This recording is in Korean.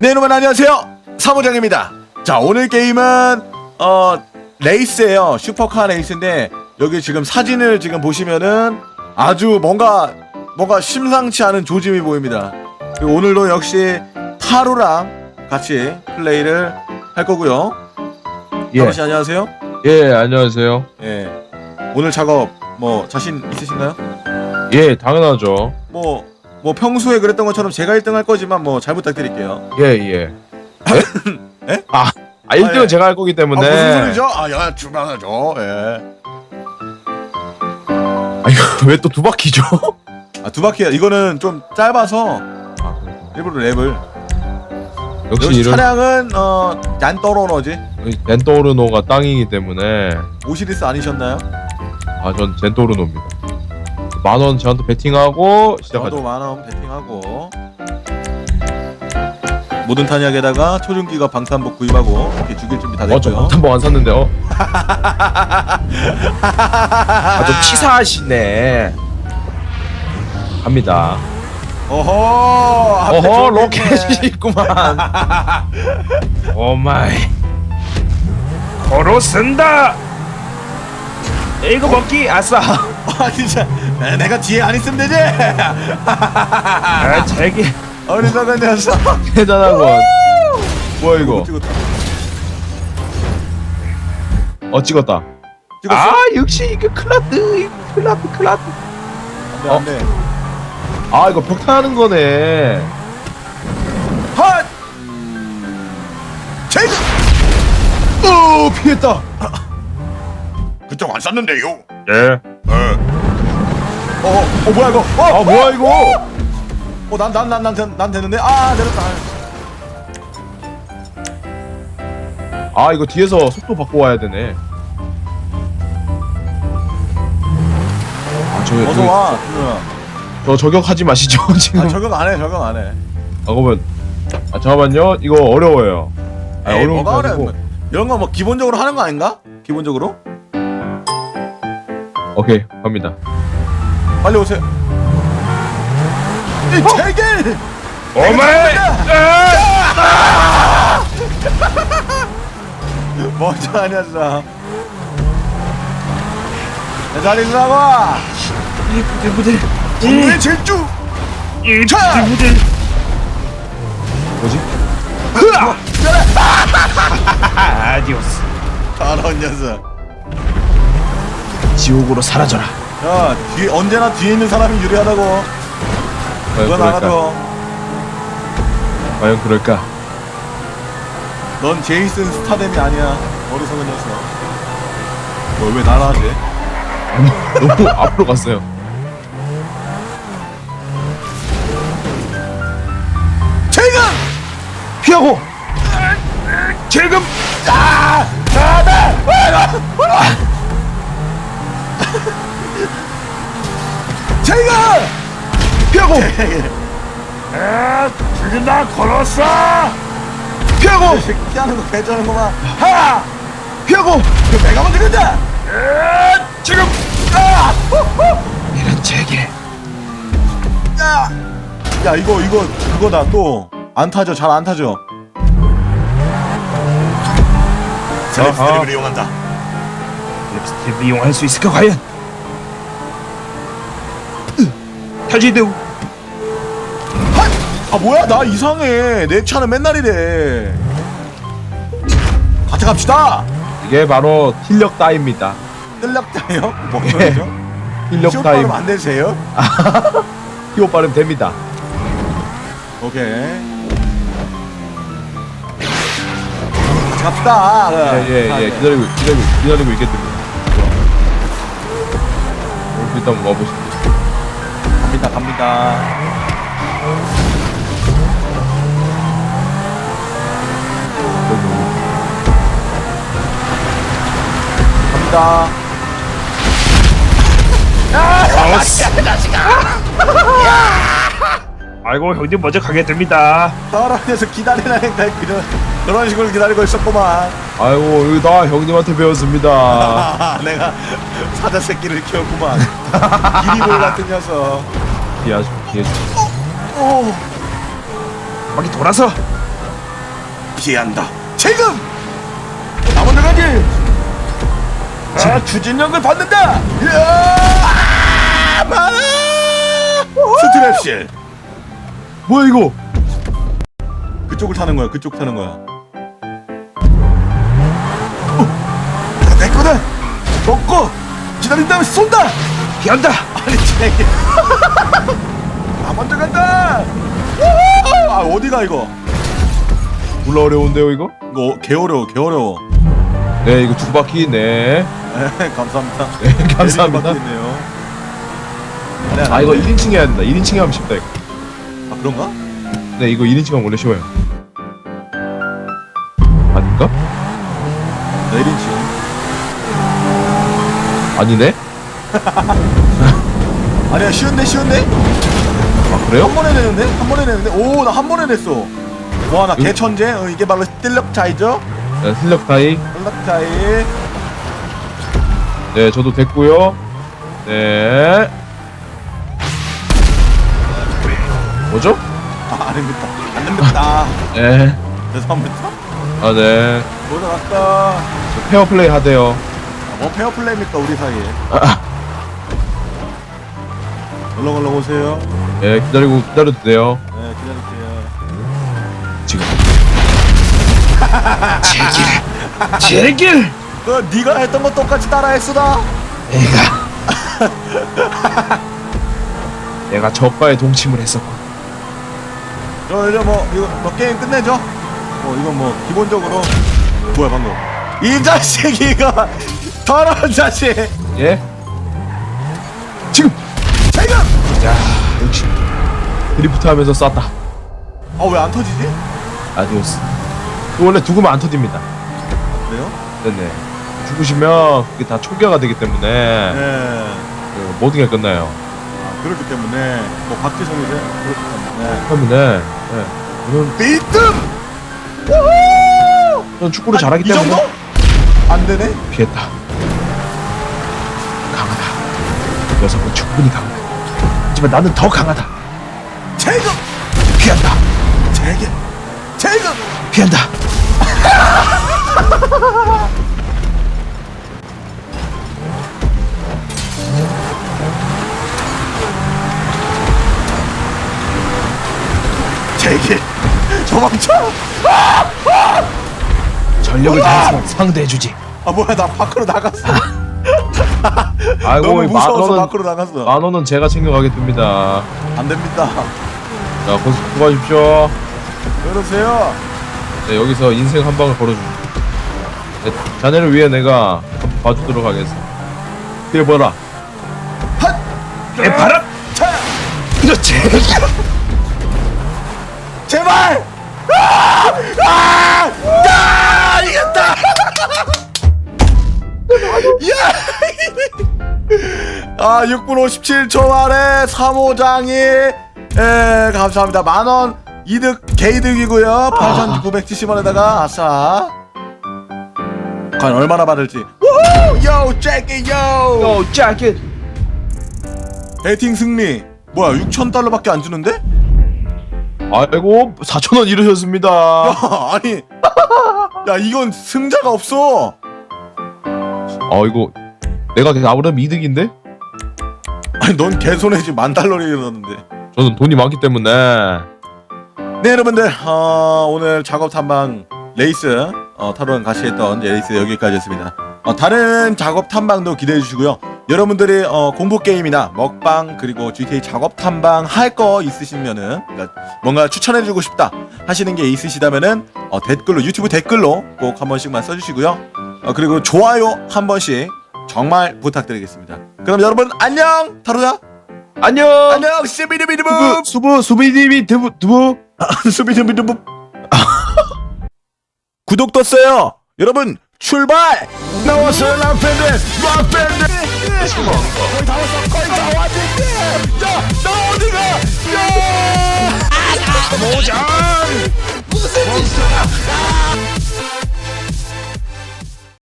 네 여러분 안녕하세요. 사무장입니다. 자 오늘 게임은 어 레이스예요. 슈퍼카 레이스인데 여기 지금 사진을 지금 보시면은 아주 뭔가 뭔가 심상치 않은 조짐이 보입니다. 그리고 오늘도 역시 타로랑 같이 플레이를 할 거고요. 예, 타로 씨 안녕하세요. 예, 안녕하세요. 예. 오늘 작업 뭐 자신 있으신가요? 예, 당연하죠. 뭐 뭐 평소에 그랬던 것처럼 제가 1등 할 거지만 뭐 잘 부탁드릴게요 예, 예. 에? 아, 아 1등은 아, 예. 제가 할 거기 때문에. 아, 무슨 소리죠? 아야 주방하죠 예. 아, 이거 왜 또 두 바퀴죠? 아, 두 바퀴야. 이거는 좀 짧아서 아. 일부러 랩을. 역시 역시 이런 차량은 어 얀떠로너지. 젠토르노가 땅이기 때문에 오시리스 아니셨나요? 아, 전 젠토르노입니다. 만 원 저한테 베팅하고 저도 시작하죠. 만원 배팅하고 모든 탄약에다가 초중기가 방탄복 구입하고 이렇게 죽일 준비 다 어, 저 됐고요. 방탄복 안 샀는데, 어? 아, 좀 치사하시네. 갑니다. 어허. 앞에 어허, 저기 로켓이 있네. 있구만. 오 마이. 도로 쓴다! 이거 먹기, 아싸! 아 진짜 에, 내가 뒤에 안 있으면 되지. 아, 제기. 어리석은 녀석. 대단하군. 뭐야, 이거? 찍었다. 어, 찍었다. 찍었어? 아, 역시 이거 클라드, 클라드, 클라드. 안돼 안돼. 아, 이거 벽타하는 거네. 핫. 제이크. 오, 피했다. 그쪽 안 쐈는데요. 예. 어, 어, 어 뭐야 이거? 어, 아, 뭐야, 이거? 어, 난, 난, 난, 난, 된- 난 되는데? 아, 내렸다. 아, 이거 뒤에서 속도 바꿔 와야 되네. 아, 저, 어서 저, 와, 준호야. 저 저격하지 마시죠, 지금. 아, 적응 안 해, 적응 안 해. 아, 그러면 아 잠깐만요. 이거 어려워요. 아, 에이, 어려운 뭐가 게 어려? 아니고. 이런 거 뭐 기본적으로 하는 거 아닌가? 기본적으로? 오케이, 갑니다. 빨리 오세요. 이 제길! 오마이! 멀쩡하냐, 진짜. 내 자리 일어나고! 이 부들부들. 분노의 질주! 이 차! 부들부들. 뭐지? 아디오스. 저런 녀석. 지옥으로 사라져라. 야, 뒤에, 언제나 뒤에 있는 사람이 유리하다고. 과연 그건 그럴까? 알아도. 과연 그럴까? 넌 제이슨 스타뎀이 아니야. 어리석은 녀석. 너왜 날아지? 너무 앞으로 갔어요. 지금! 피하고. 지금! 피하고. 죽인다 걸었어! 피하고. 피하는 거 괜찮은구만. 하! 피하고. 그 내가 먼저 간다! 지금. 아! 이런 제게. 야! 야 이거 이거 그거다 또 안 타죠 잘 안 타죠 셀렉스트립을 이용한다 립스틱 이용할 수 있을까 과연? 타지드. 아 뭐야 나 이상해 내 차는 맨날 이래 같이 갑시다 이게 바로 til력 따입니다. 예. 소리죠? til력 시옷 따임. 발음 안 되세요? 히오 빠르면 됩니다. 오케이 같이 갑시다 예예 예 아, 네. 기다리고 기다리고 기다리고 있겠습니다. 좋아. 일단 와보시죠. 갑니다 갑니다 갑니다 아이고 형님 먼저 가게 됩니다. 사람에서 기다리라니까 그런 그런 식으로 기다리고 있었구만. 아이고 여기 다 형님한테 배웠습니다. 아, 내가 사자 새끼를 키웠구만. 기리볼 같은 녀석. 피하죠 피하죠. 오, 바퀴 돌아서 피한다. 지금 나 먼저 가기. 자 추진력을 받는다. 스트랩실. 뭐야 이거? 그쪽을 타는 거야. 그쪽 타는 거야. 어, 내 거다. 먹고 기다린 다음에 쏜다. 피한다. 아니 쟤. 나 먼저 간다. 우후! 아 어디가 이거? 몰라 어려운데요 이거? 이거 개 어려워, 개 어려워. 네 이거 두 바퀴 네. 네, 감사합니다. 네 감사합니다. 있네요. 아 이거 1인칭 해야 된다. 1인칭 하면 쉽다 이거. 아 그런가? 네 이거 1인칭 하면 원래 쉬워요. 아닌가? 내린치. 아니네? 아니야 쉬운데 쉬운데? 아 그래요? 한 번에 내는데? 한 번에 내는데? 오 나 한 번에 냈어. 와 나 개천재. 어, 이게 바로 실력 차이죠? 네, 실력 타이. 실력 차이. 네 저도 됐고요. 네. 뭐죠? 아, 안 됩니다. 안 됩니다. 네. 죄송합니다. 아 네. 왔다. 저 페어 플레이 하대요. 뭐 페어 플레이입니까 우리 사이에? 얼렁얼렁 오세요. 네 기다리고 기다려도 돼요. 네 기다릴게요. 지금. 제길. 제길. 그 네가 했던 거 똑같이 따라했어다. 내가. 내가 저가에 동침을 했었고. 저 이제 뭐 이거 뭐 게임 끝내죠? 뭐 이건 뭐 기본적으로 뭐야 방금 이 자식이가 더러운 자식 예? 지금. 지금 야 역시 드리프트 하면서 쐈다. 아왜 안 터지지? 아디오스. 이거 원래 죽으면 안 터집니다. 그래요? 네네. 죽으시면 그게 다 초기화가 되기 때문에 네. 그 모든 게 끝나요. 아, 그렇기 때문에 뭐 박지성이 돼 그렇기 때문에 때문에 네. 저는, 비뜸 저는 축구를 잘하기 이 때문에 정도? 안 되네? 피했다. 강하다. 녀석은 충분히 강하다. 하지만 나는 더 강하다. 지금 피한다. 제게 지금 피한다. 제게 도망쳐 전력을 다해서 상대해주지. 아 뭐야 나 밖으로 나갔어 아이고 너무 만 무서워서 원은 밖으로 나갔어 만 원은 제가 챙겨가겠습니다. 안 됩니다 자, 고수 수고하십시오. 그러세요 네, 여기서 인생 한 방을 걸어주지. 네, 자네를 위해 내가 봐주도록 하겠어. 봐라. 내 바람. 차 그렇지. 제발! 아! 아! 야! 이겼다! 야! 아, 6분 57초 만에 3호장이 에, 감사합니다. 만원 이득 개이득이고요. 8,970원에다가 아싸. 과연 얼마나 받을지. 우후! 요, 잭이 요! 오, 자켓. 배팅 승리. 뭐야, 6,000달러밖에 안 주는데? 아이고, 4천 원 잃으셨습니다. 야, 아니. 야, 이건 승자가 없어. 아, 이거 내가 나보다 이득인데? 아니 넌 개손해지 만 달러를 잃었는데 저는 돈이 많기 때문에. 네 여러분들 어, 오늘 작업 탐방 레이스 어, 타로랑 같이 했던 레이스 여기까지였습니다 어, 다른 작업 탐방도 기대해 주시고요 여러분들이 어, 공포 게임이나 먹방 그리고 GTA 작업 탐방 할 거 있으시면은 그러니까 뭔가 추천해 주고 싶다 하시는 게 있으시다면은 어, 댓글로 유튜브 댓글로 꼭 한 번씩만 써주시고요. 어, 그리고 좋아요 한 번씩 정말 부탁드리겠습니다. 그럼 여러분 안녕! 타로야! 안녕. 안녕! 시비리비리브 수부, 두부. 수비드비드브 구독 떴어요! 여러분 출발! 나왔어요 람팬드 람팬드 거의 다 왔어 거의 다 왔는데 야나 어디가 야 모장 무슨 짓이야